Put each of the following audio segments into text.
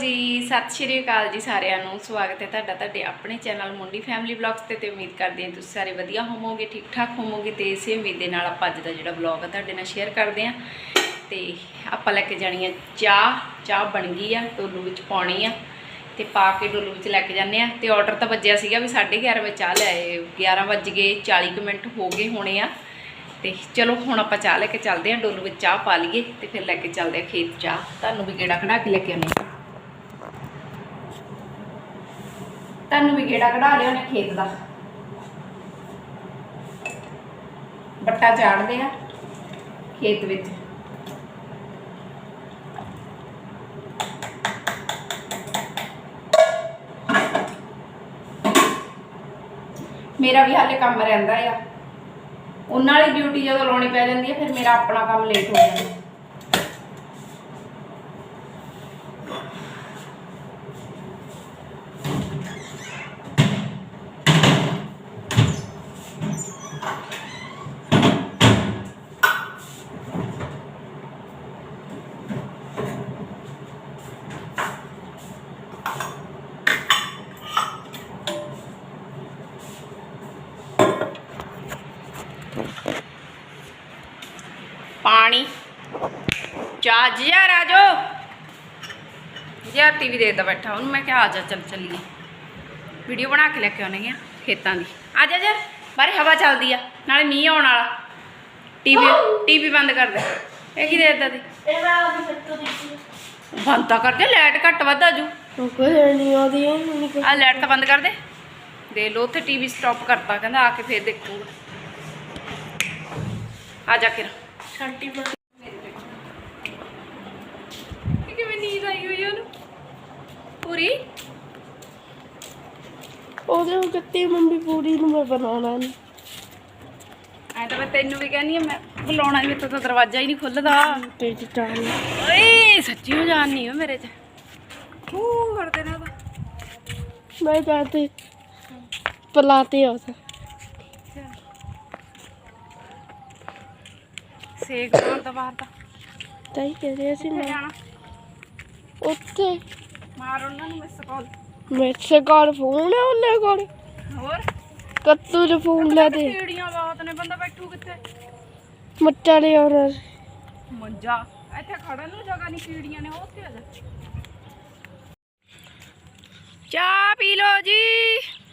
ਜੀ, ਸਤਿ ਸ਼੍ਰੀ ਅਕਾਲ ਜੀ ਸਾਰਿਆਂ ਨੂੰ। ਸਵਾਗਤ ਹੈ ਤੁਹਾਡਾ ਤੁਹਾਡੇ ਆਪਣੇ ਚੈਨਲ ਮੁੰਡੀ ਫੈਮਿਲੀ ਵਲੌਗਸ ਤੇ ਤੇ ਉਮੀਦ ਕਰਦੇ ਹਾਂ ਤੁਸੀਂ ਸਾਰੇ ਵਧੀਆ ਹੋਵੋਗੇ ਠੀਕ ਠਾਕ ਹੋਵੋਗੇ ਤੇ ਇਸੇ ਉਮੀਦ ਦੇ ਨਾਲ ਆਪਾਂ ਅੱਜ ਦਾ ਜਿਹੜਾ ਵਲੌਗ ਆ ਤੁਹਾਡੇ ਨਾਲ ਸ਼ੇਅਰ ਕਰਦੇ ਹਾਂ। ਤੇ ਆਪਾਂ ਲੈ ਕੇ ਜਾਣੀ ਆ ਚਾਹ ਚਾਹ ਬਣ ਗਈ ਆ, ਡੋਲੂ ਵਿੱਚ ਪਾਉਣੀ ਆ ਤੇ ਪਾ ਕੇ ਡੋਲੂ ਵਿੱਚ ਲੈ ਕੇ ਜਾਂਦੇ ਆ ਤੇ ਆਰਡਰ ਤਾਂ ਵੱਜਿਆ ਸੀਗਾ ਵੀ 11:30 ਵਜੇ ਚਾਹ ਲੈ ਆਏ 11 ਵੱਜ ਗਏ 40 ਕੁ ਮਿੰਟ ਹੋ ਗਏ ਹੋਣੇ ਆ। ਤੇ ਚਲੋ ਹੁਣ ਆਪਾਂ ਚਾਹ ਲੈ ਕੇ ਚੱਲਦੇ ਆ ਡੋਲੂ ਵਿੱਚ ਚਾਹ ਪਾ ਲਈਏ ਤੇ ਫਿਰ ਲੈ ਕੇ ਚੱਲਦੇ ਆ ਖੇਤ ਚਾਹ। ਤੁਹਾਨੂੰ ਵੀ ਗੇੜਾ ਕਢਾ ਕੇ ਲੈ ਕੇ ਆਉਂਦੇ ਤੁਹਾਨੂੰ ਵੀ ਗੇੜਾ ਕਢਾ ਲਿਆ ਉਹਨੇ ਖੇਤ ਦਾ। ਬੱਟਾ ਚਾੜਦੇ ਆ ਖੇਤ ਵਿੱਚ। ਮੇਰਾ ਵੀ ਹਾਲੇ ਕੰਮ ਰਹਿੰਦਾ ਆ। ਉਹਨਾਂ ਵਾਲੀ ਡਿਊਟੀ ਜਦੋਂ ਲਾਉਣੀ ਪੈ ਜਾਂਦੀ ਹੈ ਫਿਰ ਮੇਰਾ ਆਪਣਾ ਕੰਮ ਲੇਟ ਹੋ ਜਾਂਦਾ। ਪਾਣੀ। ਚਾਹ ਜਿਆ ਰਾਜੋ। ਜਿਆ ਟੀਵੀ ਦੇਖਦਾ ਬੈਠਾ ਉਹਨੂੰ ਮੈਂ ਕਿਹਾ ਆ ਜਾ ਚੱਲ ਚੱਲੀਏ। ਵੀਡੀਓ ਬਣਾ ਕੇ ਲੈ ਕੇ ਆਉਣੇ ਆ ਖੇਤਾਂ ਦੀ। ਆ ਜਾ ਯਾਰ ਬਾਹਰ ਹਵਾ ਚੱਲਦੀ ਆ ਨਾਲੇ ਮੀਂਹ ਆਉਣ ਵਾਲਾ। ਟੀਵੀ ਟੀਵੀ ਬੰਦ ਕਰ ਦੇ। ਇਹ ਕੀ ਦੇਖਦਾ ਦੀ ਬੰਦ ਤਾਂ ਕਰ ਦੇ ਲਾਈਟ ਘੱਟ ਵੱਧ ਆ ਜੂ। ਕੋਈ ਨਹੀਂ ਆਉਂਦੀ ਆ ਲਾਈਟ ਤਾਂ ਬੰਦ ਕਰ ਦੇ। ਦੇ ਲੋ ਉੱਥੇ ਟੀਵੀ ਸਟਾਪ ਕਰਤਾ ਕਹਿੰਦਾ ਆ ਕੇ ਫੇਰ ਦੇਖੂਗਾ। ਆ ਜਾ ਕੇ ਛਾਂਟੀ ਮਾਰ ਕਿ ਕਿਵੇਂ ਨੀਂਦ ਆਈ ਹੋਈ ਆ ਉਹਨੂੰ? ਪੂਰੀ? ਉਹਦੇ ਕਿਤੇ ਮੰਮੀ ਪੂਰੀ ਨੂੰ ਮੈਂ ਬਣਾਉਣਾ ਨਹੀਂ ਐ ਤਾਂ ਮੈਂ ਤੈਨੂੰ ਵੀ ਕਹਿੰਦੀ ਆ ਮੈਂ ਬੁਲਾਉਣਾ ਹੀ ਤੋਂ ਦਰਵਾਜ਼ਾ ਹੀ ਨਹੀਂ ਖੁੱਲਦਾ। ਤੇ ਟਾਣ ਓਏ ਸੱਚੀ ਹੋ ਜਾਣ ਨਹੀਂ ਹੋ ਮੇਰੇ ਚ। ਹੂ ਕਰਦੇ ਨਾ ਮੈਂ ਜਾਂਦੇ ਪਲਾਤੇ ਆ ਸਾ ਸੇਕ ਮਾਰਦਾ ਬਾਹਰ ਦਾ। ਤਾਈ ਕਹਿ ਰਿਹਾ ਸੀ ਕਿੱਥੇ ਮੈਂ ਜਾਣਾ? ਉੱਥੇ। ਮਾਰ ਉਹਨਾਂ ਨੂੰ ਮਿਸ ਕਾਲ। ਮੇਰੇ ਕੋਲ ਫੋਨ ਹੈ ਉਹਨੇ ਕੋਲ। ਹੋਰ? ਕੱਤੂ ਦੇ ਫੋਨ ਲੈ ਦੇ ਕੀੜੀਆਂ ਬਾਤ ਨੇ ਬੰਦਾ ਬੈਠੂ ਕਿੱਥੇ? ਮੱਚਾ ਦੇ ਔਰ ਮੰਜਾ ਇੱਥੇ ਖੜਨ ਨੂੰ ਜਗ੍ਹਾ ਨਹੀਂ ਕੀੜੀਆਂ ਨੇ ਉਹ ਉੱਥੇ ਆ ਜਾ। ਚਾਹ ਪੀ ਲੋ ਜੀ।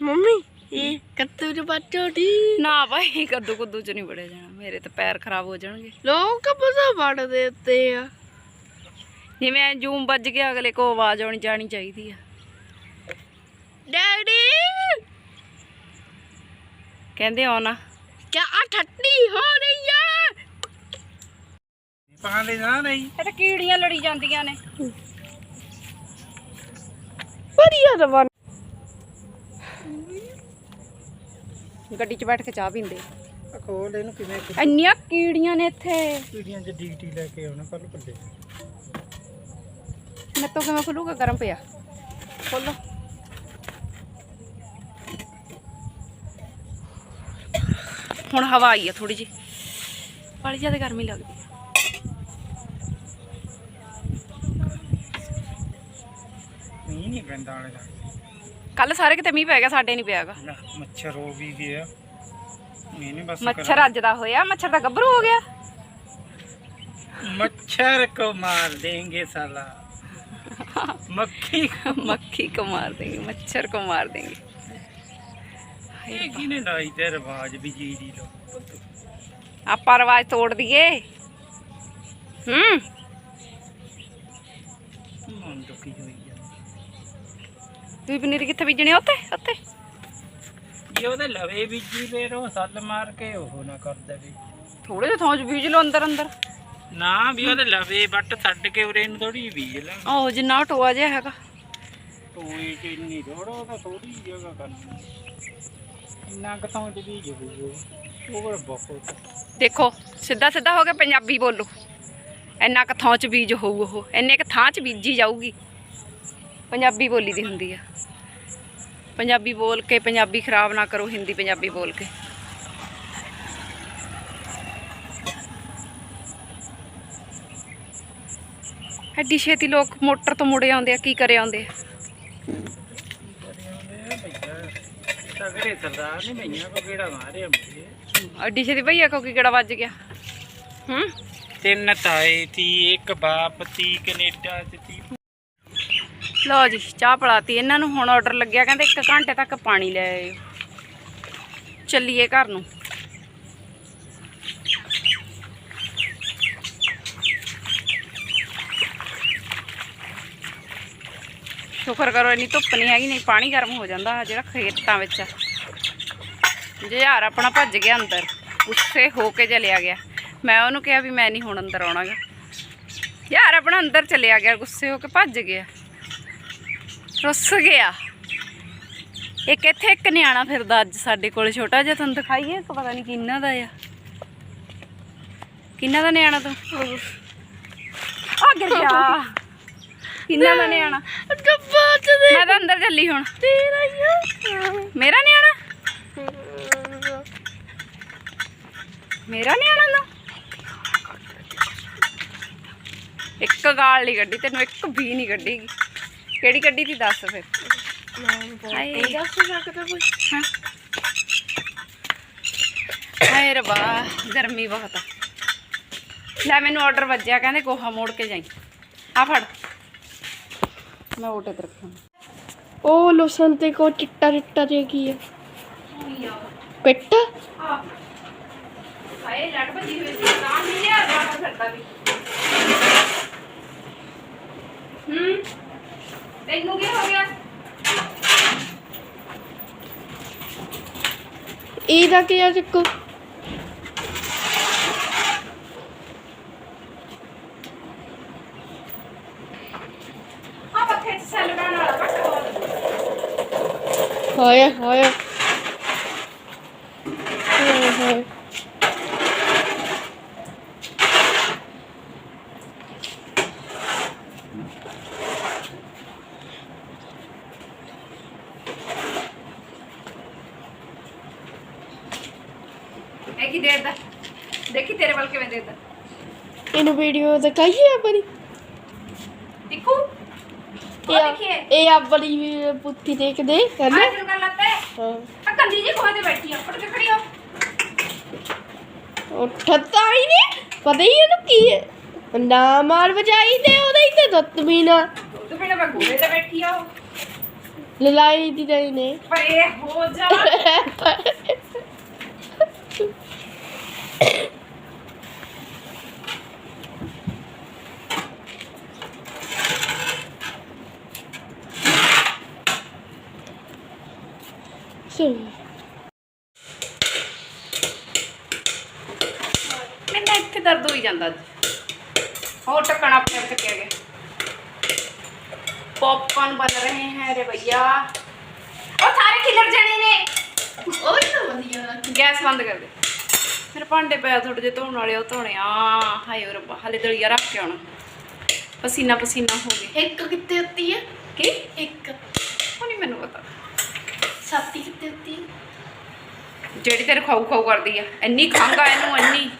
ਮੰਮੀ। ਇਹ ਕੱਤੂ ਦੇ ਬੱਚੋ ਦੀ। ਨਾ ਭਾਈ ਕੱਦੂ ਕੁੱਦੂ ਚ ਨਹੀਂ ਵੜਿਆ ਜਾਣਾ। ਮੇਰੇ ਤਾਂ ਪੈਰ ਖਰਾਬ ਹੋ ਜਾਣਗੇ। ਲੋਕ ਬਜ਼ਾ ਵੜ ਦੇਤੇ ਆ। ਜਿਵੇਂ ਜੂਮ ਵੱਜ ਗਿਆ ਅਗਲੇ ਕੋ ਆਵਾਜ਼ ਆਉਣੀ ਜਾਣੀ ਚਾਹੀਦੀ ਆ। ਡੈਡੀ! ਕਹਿੰਦੇ ਆਉਣਾ ਕਿਆ ਠੱਟੀ ਹੋ ਰਹੀ ਹੈ ਪਾਲੇ ਨਾ ਨਹੀਂ। ਇਹ ਤਾਂ ਕੀੜੀਆਂ ਲੜੀ ਜਾਂਦੀਆਂ ਨੇ। ਵਧੀਆ ਰਵਨ। ਗੱਡੀ 'ਚ ਬੈਠ ਕੇ ਚਾਹ ਪੀਂਦੇ। ਖੋਲ ਇਹਨੂੰ ਕਿਵੇਂ ਇੰਨੀਆਂ ਕੀੜੀਆਂ ਨੇ ਇੱਥੇ। ਪੀੜੀਆਂ 'ਚ ਡੀਟੀ ਲੈ ਕੇ ਆਉਣਾ ਕੱਲ ਪੱਲੇ ਮੈਤੋਂ ਕਿਵੇਂ ਖੁੱਲੂਗਾ? ਗਰਮ ਪਿਆ। ਖੋਲੋ ਹੁਣ ਹਵਾ ਆਈ ਆ ਥੋੜੀ ਜੀ ਬੜੀ ਜ਼ਿਆਦਾ ਗਰਮੀ ਲੱਗਦੀ ਆ। ਮੀਂਹ ਨਹੀਂ ਪੈਂਦਾ ਵਾਲੇ ਦਾ ਕੱਲ ਸਾਰੇ ਕਿਤੇ ਮੀਂਹ ਪੈ ਗਿਆ ਸਾਡੇ ਨਹੀਂ ਪਿਆਗਾ। ਮੱਛਰ ਹੋ ਵੀ ਗਿਆ ਨਹੀਂ ਨਹੀਂ ਬਸ ਮੱਛਰ ਅੱਜ ਦਾ ਹੋਇਆ ਮੱਛਰ ਦਾ ਗੱਭਰੂ ਹੋ ਗਿਆ। ਮੱਛਰ ਕੋ ਮਾਰ ਦੇਂਗੇ ਸਾਲਾ। ਮੱਖੀ ਮੱਖੀ ਕੋ ਮਾਰ ਦੇਂਗੇ ਮੱਛਰ ਕੋ ਮਾਰ ਦੇਂਗੇ। ਇਹ ਕਿਨੇ ਲਾਈ ਤੇ ਰਵਾਜ ਬਿਜਲੀ ਦੀ ਲੋ ਆਪਾਂ ਰਵਾਜ ਤੋੜ ਦਈਏ। ਹੂੰ। ਤੁਸੀਂ ਪਨੀਰ ਕਿੱਥੇ ਬੀਜਣੇ? ਉੱਥੇ? ਉੱਥੇ? ये ਉਹਦੇ ਲਵੇ ਬੀਜੀ ਲੈ ਰੋ ਸੱਲ ਮਾਰ ਕੇ ਉਹ ਨਾ ਕਰ ਦੇਵੇ। ਥੋੜੇ ਜਿਹਾ ਥਾਂ 'ਚ ਬੀਜ ਲਓ ਅੰਦਰ ਅੰਦਰ। ਨਾ ਵੀ ਉਹਦੇ ਲਵੇ ਵੱਟ ਛੱਡ ਕੇ ਉਰੇ ਨੂੰ ਥੋੜੀ ਬੀਜ ਲੈ। ਆਹੋ ਜਿੰਨਾ ਟੋਆ ਜਿਹਾ ਹੈਗਾ। ਟੋਏ ਚ ਇੰਨੀ ਥੋੜਾ ਤਾਂ ਥੋੜੀ ਜਗ੍ਹਾ ਕਰਨੀ ਇੰਨਾ ਕਥੋਂ ਚ ਬੀਜ ਹੋਈ ਉਹ ਉਹ ਬਹੁਤ ਦੇਖੋ ਸਿੱਧਾ ਸਿੱਧਾ ਹੋ ਕੇ ਪੰਜਾਬੀ ਬੋਲੋ। ਇੰਨਾ ਕੁ ਥਾਂ 'ਚ ਬੀਜ ਹੋਊ ਉਹ ਇੰਨੇ ਕੁ ਥਾਂ 'ਚ ਬੀਜੀ ਜਾਊਗੀ। ਪੰਜਾਬੀ ਬੋਲੀ ਦੀ ਹੁੰਦੀ ਆ। ਪੰਜਾਬੀ ਬੋਲ ਕੇ ਪੰਜਾਬੀ ਖਰਾਬ ਨਾ ਕਰੋ ਹਿੰਦੀ ਪੰਜਾਬੀ ਬੋਲ ਕੇ। ਐਡੀ ਛੇਤੀ ਲੋਕ ਮੋਟਰ ਤੋਂ ਮੁੜੇ ਆਉਂਦੇ ਆ ਕੀ ਕਰੇ ਆਉਂਦੇ ਆ? ਤਗੜੇ ਸਰਦਾਰ ਨੇ ਮਈਆਂ ਕੋ ਕਿਹੜਾ ਐਡੀ ਛੇਤੀ ਭਈਆ ਕੋ ਕੀ ਕਿਹੜਾ ਵੱਜ ਗਿਆ? ਹੂੰ? ਤਿੰਨ ਤਾਏ ਤੀ ਇੱਕ ਬਾਪ ਤੀ ਕੈਨੇਡਾ ਤੇ ਤੀ ਲਓ ਜੀ, ਚਾਹ ਪਲਾਤੀ। ਇਹਨਾਂ ਨੂੰ ਹੁਣ ਆਰਡਰ ਲੱਗਿਆ, ਕਹਿੰਦੇ 1 ਘੰਟੇ ਤੱਕ ਪਾਣੀ ਲੈ ਆਇਓ। ਚੱਲੀਏ ਘਰ ਨੂੰ। ਸ਼ੁਕਰ ਕਰੋ, ਇੰਨੀ ਧੁੱਪ ਨਹੀਂ ਹੈਗੀ, ਨਹੀਂ ਪਾਣੀ ਗਰਮ ਹੋ ਜਾਂਦਾ ਜਿਹੜਾ ਖੇਤਾਂ ਵਿੱਚ। ਆ ਜੁਝਾਰ ਆਪਣਾ ਭੱਜ ਗਿਆ ਅੰਦਰ ਗੁੱਸੇ ਹੋ ਕੇ ਚਲਿਆ ਗਿਆ। ਮੈਂ ਉਹਨੂੰ ਕਿਹਾ ਵੀ ਮੈਂ ਨਹੀਂ ਹੁਣ ਅੰਦਰ ਆਉਣਾਗਾ। ਯਾਰ ਆਪਣਾ ਅੰਦਰ ਚਲਿਆ ਗਿਆ, ਗੁੱਸੇ ਹੋ ਕੇ ਭੱਜ ਗਿਆ। ਰੁੱਸ ਗਿਆ। ਇੱਕ ਇੱਥੇ ਇੱਕ ਨਿਆਣਾ ਫਿਰਦਾ ਅੱਜ ਸਾਡੇ ਕੋਲ? ਛੋਟਾ ਜਿਹਾ ਤੁਹਾਨੂੰ ਦਿਖਾਈਏ ਇੱਕ ਪਤਾ ਨਹੀਂ ਕਿੰਨਾ ਦਾ ਆ। ਕਿੰਨਾ ਦਾ ਨਿਆਣਾ ਤੂੰ? ਆ ਗਿਰ ਗਿਆ। ਕਿੰਨਾ ਦਾ ਨਿਆਣਾ? ਡੱਬਾ ਚ ਦੇ। ਮੈਂ ਤਾਂ ਅੰਦਰ ਚੱਲੀ ਹੁਣ। ਤੇਰਾ ਹੀ ਆ। ਮੇਰਾ ਨਿਆਣਾ? ਮੇਰਾ ਨਿਆਣਾ ਨਾ ਇੱਕ ਗਾਲ ਨਹੀਂ ਕੱਢੀ ਤੈਨੂੰ ਇੱਕ ਵੀ ਨਹੀਂ ਕੱਢੀਗੀ ਕਿਹੜੀ ਕੱਢੀ ਤੀ ਦੱਸ ਫਿਰ। ਹਾਏ। ਦੱਸ ਸਕਦਾ ਕੋਈ। ਹਾਂ। ਹਾਏ ਰੱਬਾ ਗਰਮੀ ਬਹੁਤ ਆ। ਲੈ ਮੈਨੂੰ ਆਰਡਰ ਵੱਜਿਆ ਕਹਿੰਦੇ ਗੋਹਾ ਮੋੜ ਕੇ ਜਾਈ। ਆ ਫੜ। ਮੈਂ ਓਟੇ ਤੇ ਰੱਖਾਂ ਉਹ ਲੋਸਨ ਤੇ ਕੋ ਚਿੱਟਾ ਚਿੱਟਾ ਜਿਹਾ ਕੀ ਹੈ ਪਿੱਟ? ਹਾਏ ਲੜ ਭੱਜੀ ਹੋਈ ਸੀ ਤਾਂ ਨਹੀਂ ਲਿਆ ਬਾਹਰ ਫਿਰਦਾ ਵੀ। ਹੂੰ। ਤੈਨੂੰ ਕੀ ਹੋ ਗਿਆ? ਇਹਦਾ ਕੀ ਆ ਚੱਕੋ ਆ ਪੱਖੇ 'ਚ ਸੈੱਲ ਬਣਾਉਣ ਵਾਲਾ ਘੱਟ ਬਹੁਤ ਹਾਏ ਹਾਏ ਹਾਏ ਹਾਏ ਇਹ ਕੀ ਦੇਦਾ ਦੇਖੀ ਤੇਰੇ ਵੱਲ ਕਿਵੇਂ ਦੇਦਾ ਇਹਨੂੰ ਵੀਡੀਓ ਦਿਖਾਈਏ ਆਪਣੀ। ਦੇਖੂ। ਇਹ ਆ- ਇਹ ਆਪਣੀ ਪੁੱਤੀ ਦੇਖਦੇ ਆ ਕਰ ਲੱਤੇ ਹਾਂ? ਆ ਕੰਦੀ ਜੀ ਤੇ ਬੈਠੀ ਆ ਉੱਠ ਕੇ ਖੜੀ ਹੋ ਉੱਠਤਾ ਹੀ ਨਹੀਂ ਪਤਾ ਹੀ ਇਹਨੂੰ ਕੀ ਹੈ। ਨਾ ਮਾਰ ਵਜਾਈ ਤੇ ਉਹਦੇ ਹੀ ਤੇ ਦੱਤ ਵੀ ਨਾ ਤੂੰ ਫਿਰ ਮੈਂ ਗੋਲੇ ਤੇ ਬੈਠੀ ਆ ਲਲਾਈ ਦੀ ਨਹੀਂ ਨੇ ਪਰ ਇਹ ਹੋ ਜਾ ਸੋ ਮੈਨੂੰ ਇੱਥੇ ਦਰਦ ਹੋਈ ਜਾਂਦਾ ਅੱਜ। ਹੋਰ ਟੱਕਣ ਆਪਣੇ ਚੱਕਿਆ ਗਿਆ। ਪੌਪਕਾਰਨ ਬਣ ਰਹੇ ਹੈ ਰੇ ਭਈਆ। ਉਹ ਸਾਰੇ ਕਿਲਰ ਜਾਣੇ ਨੇ। ਉਹ ਤਾਂ ਵਧੀਆ ਗੈਸ ਬੰਦ ਕਰ ਦੇ। ਮੇਰੇ ਭਾਂਡੇ ਪਿਆ ਥੋੜੇ ਧੋਣ ਵਾਲੇ ਉਹ ਧੋਣੇ ਆ। ਹਾਏ ਰੱਬਾ ਹਲੇ ਦਲੀਆ ਰੱਖ ਕੇ ਆਉਣਾ। ਪਸੀਨਾ ਪਸੀਨਾ ਹੋ ਗਏ ਇੱਕ ਕਿੱਥੇ ਹੁੰਦੀ ਹੈ ਕੀ? ਇੱਕ। ਉਹ ਨਹੀਂ ਮੈਨੂੰ ਪਤਾ। ਸਾਤੀ ਕਿੱਥੇ ਹੁੰਦੀ ਹੈ ਜਿਹੜੀ ਤੇਰੇ ਖਾਊ ਖਾਊ ਕਰਦੀ ਆ। ਇੰਨੀ ਖੰਘ ਆ ਇਹਨੂੰ ਇੰਨੀ।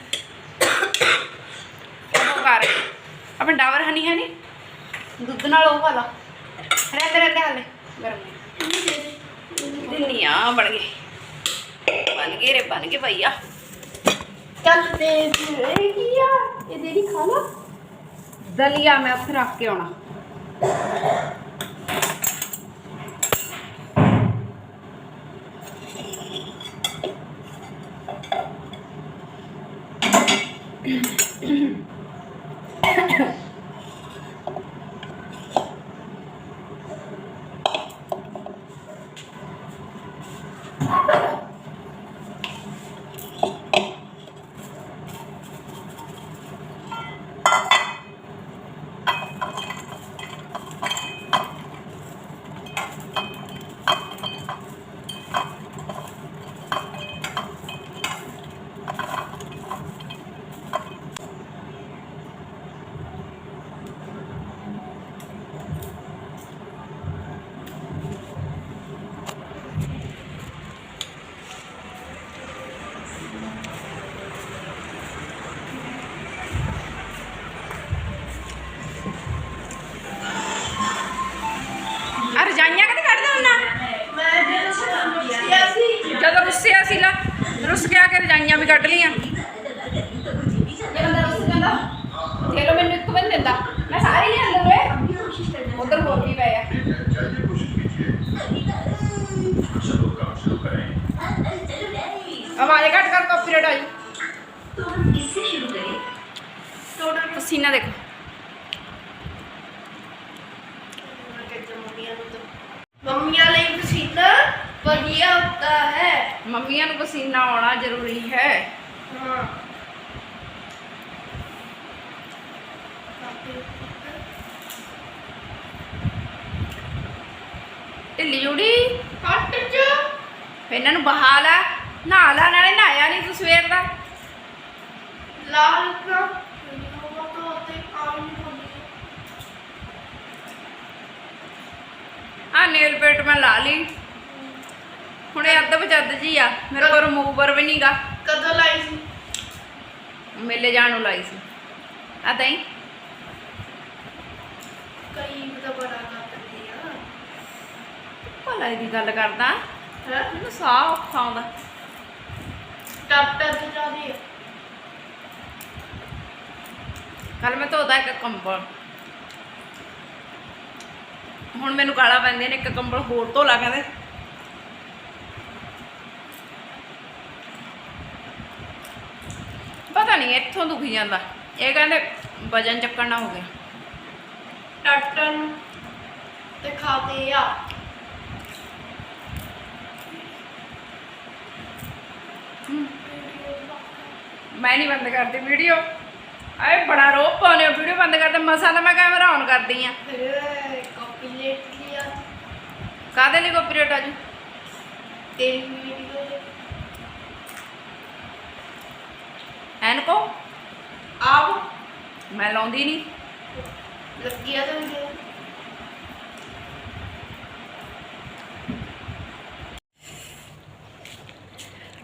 ਉਹ ਕਰ। ਆਪਣਾ ਡਾਵਰ ਹਨੀ ਹੈ ਨੀ? ਦੁੱਧ ਨਾਲ ਉਹ ਵਾਲਾ ਰਹਿੰਦੇ ਰਹਿੰਦੇ ਹਾਲੇ ਗਰਮ ਦਿੰਨੀ ਆ ਬਣ ਗਏ। ਬਣ ਗਏ ਰੇ ਬਣ ਗਏ ਭਈਆ। ਚੱਲ ਤੇ ਇਹ ਕੀ ਆ ਇਹ ਦੇਰੀ ਖਾ ਲਾ। ਦਲੀਆ ਮੈਂ ਉੱਥੇ ਰੱਖ ਕੇ ਆਉਣਾ। ਪਸੀਨਾ ਦੇਖੋ ਮੰਮੀਆਂ ਲਈ ਪਸੀਨਾ ਵਧੀਆ ਹੁੰਦਾ ਹੈ। ਮੰਮੀਆਂ ਨੂੰ ਪਸੀਨਾ ਆਉਣਾ ਜ਼ਰੂਰੀ ਹੈ। ਹਾਂ। ਢਿੱਲੀ ਜੁੜੀ। ਕੱਟ ਚ ਇਹਨਾਂ ਨੂੰ ਬਹਾ ਲੈ। ਨਹਾ ਲੈ ਨਾਲੇ ਨਹਾਇਆ ਨਹੀਂ ਤੂੰ ਸਵੇਰ ਦਾ। ਲਾਲ ਕਾ ਆ ਨੇਲ ਪੇਟ ਮੈਂ ਲਾ ਲਈ। ਹੁਣ ਇਹ ਅੱਧ ਬਜੱਦ ਜੀ ਆ। ਮੇਰੇ ਕੋਲ ਰਿਮੂਵਰ ਵੀ ਨਹੀਂਗਾ ਕਦੋਂ ਲਾਈ ਸੀ? ਮੇਲੇ ਜਾਣ ਨੂੰ ਲਾਈ ਸੀ। ਆ ਤੈਂ ਕਈ ਬੜਾ ਬੜਾ ਕਰਦੀ ਆ। ਭਲਾ ਦੀ ਗੱਲ ਕਰਦਾ। ਹੈ? ਮੈਨੂੰ ਸਾਹ ਔਖਾ ਆਉਂਦਾ। ਡਾਕਟਰ ਤੇ ਜਾਂਦੀ ਹੈ ਕੱਲ ਮੈਂ ਧੋਦਾ ਇੱਕ ਕੰਬਲ। ਹੁਣ ਮੈਨੂੰ ਗਾਲਾਂ ਪੈਂਦੀਆਂ ਨੇ ਇੱਕ ਕੰਬਲ ਹੋਰ ਧੋ ਲਾ ਕਹਿੰਦੇ। ਪਤਾ ਨਹੀਂ ਇੱਥੋਂ ਦੁਖੀ ਜਾਂਦਾ। ਇਹ ਕਹਿੰਦੇ ਵਜਨ ਚੱਕਣ ਨਾ ਹੋ ਗਿਆ। ਡਾਕਟਰ ਨੂੰ ਤੇ ਖਾਤੇ ਆ। ਮੈਂ ਨਹੀਂ ਬੰਦ ਕਰਦੀ ਵੀਡੀਓ। ਆਏ ਬੜਾ ਰੋਪ ਪਾਉਨੇ ਹੋ ਵੀਡੀਓ ਬੰਦ ਕਰਦੇ ਮਸਾਂ ਤਾਂ ਮੈਂ ਕੈਮਰਾ ਔਨ ਕਰਦੀ ਆ ਫਿਰ ਲਿਆ ਕਾਹਦੇ ਲਈ ਕੋਪੀਰੇਟ ਆਜੂ ਤੇ ਵੀਡੀਓ ਐਨ ਕੋ ਆਪ ਮੈਂ ਲਾਉਂਦੀ ਨਹੀਂ। ਲੱਗਿਆ ਤਾਂ ਨਹੀਂ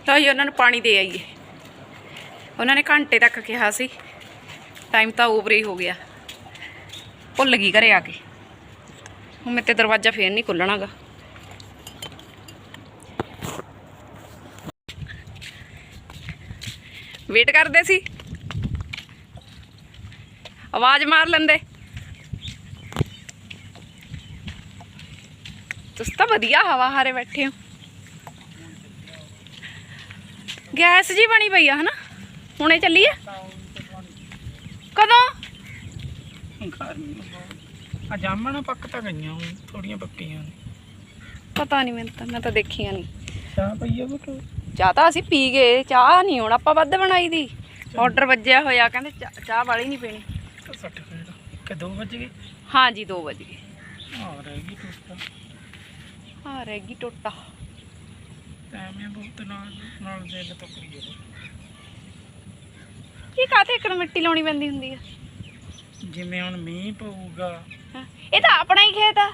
ਲਓ ਜੀ ਉਹਨਾਂ ਨੂੰ ਪਾਣੀ ਦੇ ਆਈਏ। ਉਹਨਾਂ ਨੇ ਘੰਟੇ ਤੱਕ ਕਿਹਾ ਸੀ। ਟਾਈਮ ਤਾਂ ਓਵਰ ਹੀ ਹੋ ਗਿਆ। ਭੁੱਲ ਗਈ ਘਰੇ ਆ ਕੇ। ਹੁਣ ਮੇਰੇ ਤੇ ਦਰਵਾਜ਼ਾ ਫੇਰ ਨਹੀਂ ਖੁੱਲਣਾਗਾ। ਵੇਟ ਕਰਦੇ ਸੀ। ਆਵਾਜ਼ ਮਾਰ ਲੈਂਦੇ। ਤੁਸੀਂ ਤਾਂ ਵਧੀਆ ਹਵਾ ਹਾਰੇ ਬੈਠੇ ਹੋ। ਗੈਸ ਜੀ ਬਣੀ ਪਈ ਆ, ਹਨਾ? ਹੁਣੇ ਚੱਲੀ ਆ ਕਦੋਂ ਆ ਜਾਮਣ ਪੱਕ ਤਾਂ ਗਈਆਂ ਥੋੜੀਆਂ ਪੱਕੀਆਂ ਨੇ। ਪਤਾ ਨਹੀਂ ਮੈਨੂੰ ਤਾਂ ਮੈਂ ਤਾਂ ਦੇਖੀਆਂ ਨਹੀਂ। ਚਾਹ ਪਈਆ ਬਟੋ ਚਾਹ ਤਾਂ ਅਸੀਂ ਪੀ ਗਏ ਚਾਹ ਨਹੀਂ ਹੁਣ ਆਪਾਂ ਵੱਧ ਬਣਾਈ ਦੀ। ਆਰਡਰ ਵੱਜਿਆ ਹੋਇਆ ਕਹਿੰਦੇ ਚਾਹ- ਚਾਹ ਵਾਲੀ ਨਹੀਂ ਪੀਣੀ। 60 ਮਿੰਟ ਕਿ 2 ਵਜ ਗਏ? ਹਾਂਜੀ 2 ਵਜ ਆ ਰਹਿ ਗਈ ਟੁੱਟਾ। ਆ ਰਹਿ ਗਈ ਟੋਟਾ। ਟਾਈਮ ਬਹੁਤ ਨਾਲ ਨਾਲ ਦਿਲ ਤੋਂ ਕਰੀਏ। ਕੀ ਕਾਤੇ ਇੱਕ ਮਿੱਟੀ ਲਾਉਣੀ ਪੈਂਦੀ ਹੁੰਦੀ ਆ? ਜਿਵੇਂ ਹੁਣ ਮੀਂਹ ਪਊਗਾ। ਇਹ ਤਾਂ ਆਪਣਾ ਹੀ ਖੇਤ ਆ।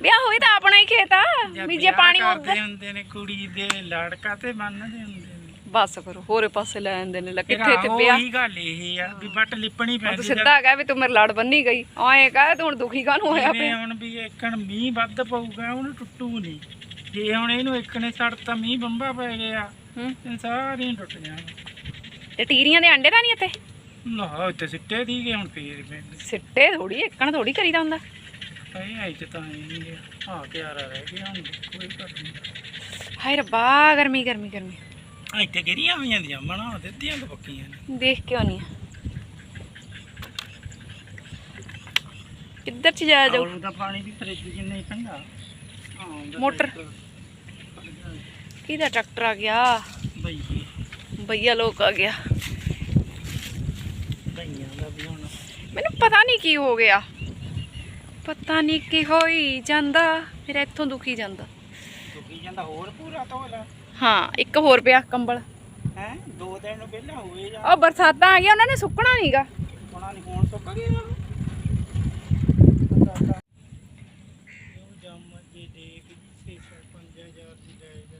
ਵਿਆਹ ਹੋਈ ਤਾਂ ਆਪਣਾ ਹੀ ਖੇਤ ਆ। ਵੀ ਜੇ ਪਾਣੀ ਉੱਧਰ ਹੁੰਦੇ ਨੇ ਕੁੜੀ ਦੇ ਲੜਕਾ ਤੇ ਮੰਨਦੇ ਹੁੰਦੇ ਨੇ। ਬਸ ਕਰੋ ਹੋਰੇ ਪਾਸੇ ਲੈ ਜਾਂਦੇ ਨੇ ਲੈ ਫਿਰ ਕਿੱਥੇ ਤੇ ਵਿਆਹ ਉਹੀ ਗੱਲ ਇਹ ਆ ਵੀ ਬੱਟ ਲਿਪਣੀ ਹੁਣ ਤੂੰ ਪੈਂਦੀ ਸਿੱਧਾ ਗਿਆ ਵੀ ਤੂੰ ਮੇਰੇ ਲੜ ਬੰਨੀ ਗਈ। ਐਂ ਕਹ ਤੂੰ ਹੁਣ ਦੁਖੀ ਕਾਹਨੂੰ ਹੋਇਆ ਪਿਆ। ਹੁਣ ਵੀ ਇੱਕਣ ਮੀਂਹ ਵੱਧ ਪਊਗਾ ਉਹਨੂੰ ਟੁੱਟੂ ਨਹੀਂ ਜੇ ਹੁਣ ਇਹਨੂੰ ਇੱਕਨੇ ਛੱਡਤਾ ਮੀਂਹ ਬੰਬਾ ਪੈ ਗਿਆ। ਸਾਰੀਆਂ ਟੁੱਟ ਜਾਣ। ਤੇ ਟੀਰੀਆਂ ਦੇ ਅੰਡੇ ਤਾਂ ਨਹੀਂ ਇੱਥੇ? ਨਾ ਇੱਥੇ ਸਿੱਟੇ ਦੀ ਗਏ ਹੁਣ ਫੇਰ ਸਿੱਟੇ ਥੋੜੀ ਇੱਕਣ ਥੋੜੀ ਕਰੀਦਾ ਹੁੰਦਾ। ਇਹ ਆਈ ਤੇ ਤਾਂ ਨਹੀਂ ਆ ਪਿਆਰਾ ਰਹਿ ਗਿਆ ਹੁਣ ਕੋਈ ਘਟ ਨਹੀਂ। ਹਾਏ ਰੱਬਾ ਗਰਮੀ ਗਰਮੀ ਗਰਮੀ। ਆ ਇੱਥੇ ਗਿਰੀਆਂ ਹੋਈਆਂ ਦੀਆਂ ਬਣਾ ਦਿੱਤੀਆਂ ਕਿ ਪੱਕੀਆਂ ਨੇ। ਦੇਖ ਕਿਉਂ ਨਹੀਂ ਕਿੱਧਰ ਚ ਜਾਇਆ ਜਾਊ? ਔਰ ਦਾ ਪਾਣੀ ਵੀ ਫਰਿੱਜ ਜਿੰਨਾ ਹੀ ਠੰਡਾ। ਉਹਦਾ ਮੋਟਰ। ਕਿਹਦਾ ਟਰੈਕਟਰ ਆ ਗਿਆ? ਬਈ ਭਈਆ ਲੋਕ ਆ ਗਿਆ। ਮੈਨੂੰ ਪਤਾ ਨਹੀਂ ਕੀ ਹੋ ਗਿਆ। ਪਤਾ ਨਹੀਂ ਕੀ ਹੋਈ ਜਾਂਦਾ ਮੇਰਾ ਇੱਥੋਂ ਦੁਖੀ ਜਾਂਦਾ। ਦੁਖੀ ਜਾਂਦਾ ਹੋਰ ਪੂਰਾ ਧੋਲਾ। ਹਾਂ ਇੱਕ ਹੋਰ ਪਿਆ ਕੰਬਲ। ਹੈ ਦੋ ਦਿਨ ਪਹਿਲਾਂ ਹੋਏ ਜਾਂ। ਉਹ ਬਰਸਾਤਾਂ ਆ ਗਈਆਂ ਉਹਨਾਂ ਨੇ ਸੁੱਕਣਾ ਨਹੀਂਗਾ ਹੋਣਾ ਨਹੀਂ ਹੁਣ ਸੁੱਕ ਗਿਆ ਜੰਮ ਜੇ ਦੇਖ ਜੀ 5000 ਦੀ ਲੈ ਜਾ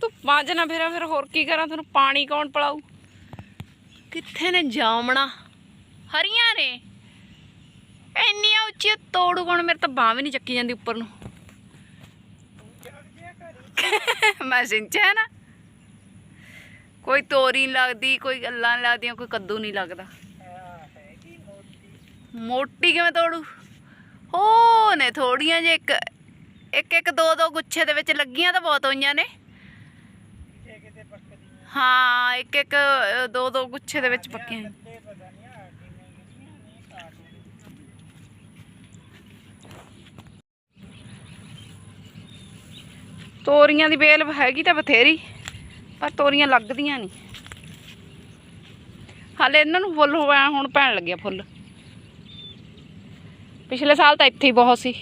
ਤੂੰ ਮਾਂਜ ਨਾ ਫੇਰਾ, ਫਿਰ ਹੋਰ ਕੀ ਕਰਾਂ, ਤੈਨੂੰ ਪਾਣੀ ਕੌਣ ਪਿਲਾਊ? ਕਿੱਥੇ ਨੇ ਜਾਮਣਾ? ਹਰੀਆਂ ਨੇ? ਇੰਨੀਆਂ ਉੱਚੀਆਂ ਤੋੜੂ ਕੋਣ? ਮੇਰੇ ਤਾਂ ਬਾਹ ਵੀ ਨਹੀਂ ਚੱਕੀ ਜਾਂਦੀ ਉੱਪਰ ਨੂੰ। ਮੈਂ ਸਿੰਚਾ ਨਾ। ਕੋਈ ਤੋਰੀ ਨੀ ਲੱਗਦੀ, ਕੋਈ ਗੱਲਾਂ ਨੀ ਲੱਗਦੀਆਂ, ਕੋਈ ਕੱਦੂ ਨਹੀਂ ਲੱਗਦਾ। ਮੋਟੀ ਕਿਵੇਂ ਤੋੜੂ? ਹੋ ਨੇ ਥੋੜੀਆਂ ਜੇ ਇੱਕ ਇੱਕ ਇੱਕ, ਦੋ ਦੋ ਗੁੱਛੇ ਦੇ ਵਿੱਚ ਲੱਗੀਆਂ ਤਾਂ ਬਹੁਤ ਹੋਈਆਂ ਨੇ। ਹਾਂ, ਇੱਕ ਇੱਕ ਦੋ ਦੋ ਗੁੱਛੇ ਦੇ ਵਿੱਚ ਪੱਕੀਆਂ ਤੋਰੀਆਂ ਦੀ ਬੇਲ ਹੈਗੀ ਤਾਂ ਬਥੇਰੀ, ਪਰ ਤੋਰੀਆਂ ਲੱਗਦੀਆਂ ਨਹੀਂ। ਹਾਲੇ ਇਹਨਾਂ ਨੂੰ ਫੁੱਲ ਹੋਇਆ, ਹੁਣ ਪੈਣ ਲੱਗਿਆ ਫੁੱਲ। ਪਿਛਲੇ ਸਾਲ ਤਾਂ ਇੱਥੇ ਹੀ ਬਹੁਤ ਸੀ।